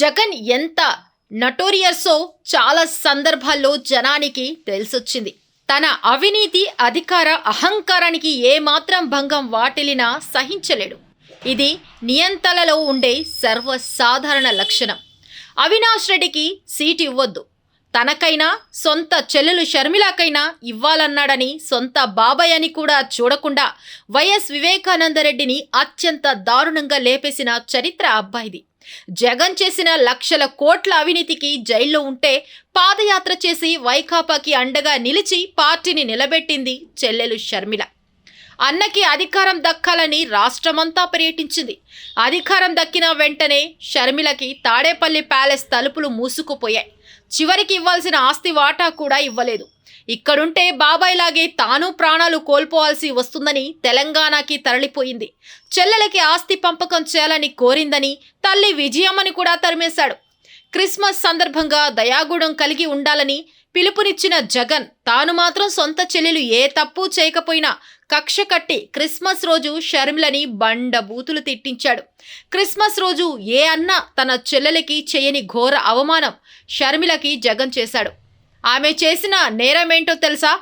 జగన్ ఎంత నటోరియర్సో చాలా సందర్భాల్లో జనానికి తెలిసొచ్చింది. తన అవినీతి అధికార అహంకారానికి ఏమాత్రం భంగం వాటిలినా సహించలేడు. ఇది నియంతలలో ఉండే సర్వసాధారణ లక్షణం. అవినాష్ రెడ్డికి సీటు ఇవ్వద్దు. తనకైనా సొంత చెల్లెలు షర్మిలాకైనా ఇవ్వాలన్నాడని సొంత బాబాయ్ అని కూడా చూడకుండా వైఎస్ వివేకానందరెడ్డిని అత్యంత దారుణంగా లేపేసిన చరిత్ర అబ్బాయిది. జగన్ చేసిన లక్షల కోట్ల అవినీతికి జైల్లో ఉంటే పాదయాత్ర చేసి వైకాపాకి అండగా నిలిచి పార్టీని నిలబెట్టింది చెల్లెలు షర్మిల. అన్నకి అధికారం దక్కాలని రాష్ట్రమంతా పర్యటించింది. అధికారం దక్కిన వెంటనే షర్మిలకి తాడేపల్లి ప్యాలెస్ తలుపులు మూసుకుపోయాయి. చివరికి ఇవ్వాల్సిన ఆస్తి వాటా కూడా ఇవ్వలేదు. ఇక్కడుంటే బాబాయ్ లాగే తాను ప్రాణాలు కోల్పోవాల్సి వస్తుందని తెలంగాణకి తరలిపోయింది. చెల్లెలకి ఆస్తి పంపకం చేయాలని కోరిందని తల్లి విజయమ్మని కూడా తరిమేశాడు. క్రిస్మస్ సందర్భంగా దయాగుణం కలిగి ఉండాలని పిలుపునిచ్చిన జగన్ తాను మాత్రం సొంత చెల్లెలు ఏ తప్పు చేయకపోయినా కక్ష కట్టి క్రిస్మస్ రోజు షర్మిలని బండ బూతులు తిట్టించాడు. క్రిస్మస్ రోజు ఏ అన్న తన చెల్లెలకి చేయని ఘోర అవమానం షర్మిలకి జగన్ చేశాడు. ఆమె చేసిన నేరమేంటో తెలుసా?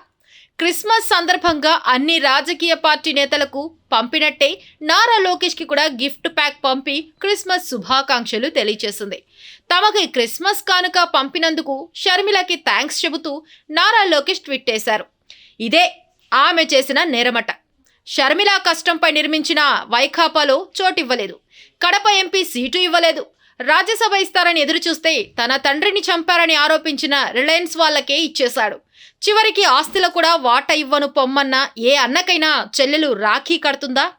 క్రిస్మస్ సందర్భంగా అన్ని రాజకీయ పార్టీ నేతలకు పంపినట్టే నారా లోకేష్కి కూడా గిఫ్ట్ ప్యాక్ పంపి క్రిస్మస్ శుభాకాంక్షలు తెలియజేసింది తమకి క్రిస్మస్ కానుక పంపినందుకు షర్మిలకి థ్యాంక్స్ చెబుతూ నారా లోకేష్ ట్వీట్ చేశారు. ఇదే ఆమె చేసిన నేరమట. షర్మిల కష్టంపై నిర్మించిన వైకాపాలో చోటివ్వలేదు. కడప ఎంపీ సీటు ఇవ్వలేదు. రాజ్యసభ ఇస్తారని ఎదురుచూస్తే తన తండ్రిని చంపారని ఆరోపించిన రిలయన్స్ వాళ్ళకే ఇచ్చేశాడు. చివరికి ఆస్తిలో కూడా వాట ఇవ్వను పొమ్మన్న ఏ అన్నకైనా చెల్లెలు రాఖీ కడుతుందా?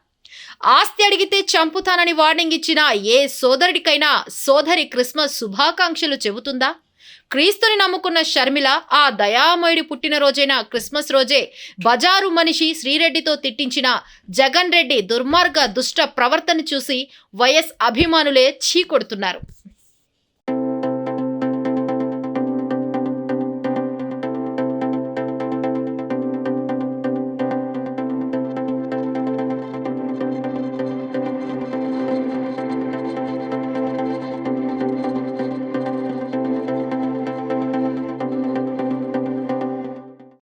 ఆస్తి అడిగితే చంపుతానని వార్నింగ్ ఇచ్చిన ఏ సోదరుడికైనా సోదరి క్రిస్మస్ శుభాకాంక్షలు చెబుతుందా? క్రీస్తుని నమ్ముకున్న షర్మిల ఆ దయామయుడి పుట్టినరోజైన క్రిస్మస్ రోజే బజారు మనిషి శ్రీరెడ్డితో తిట్టించిన జగన్ రెడ్డి దుర్మార్గ దుష్ట ప్రవర్తన చూసి వైఎస్ అభిమానులే చీకొడుతున్నారు.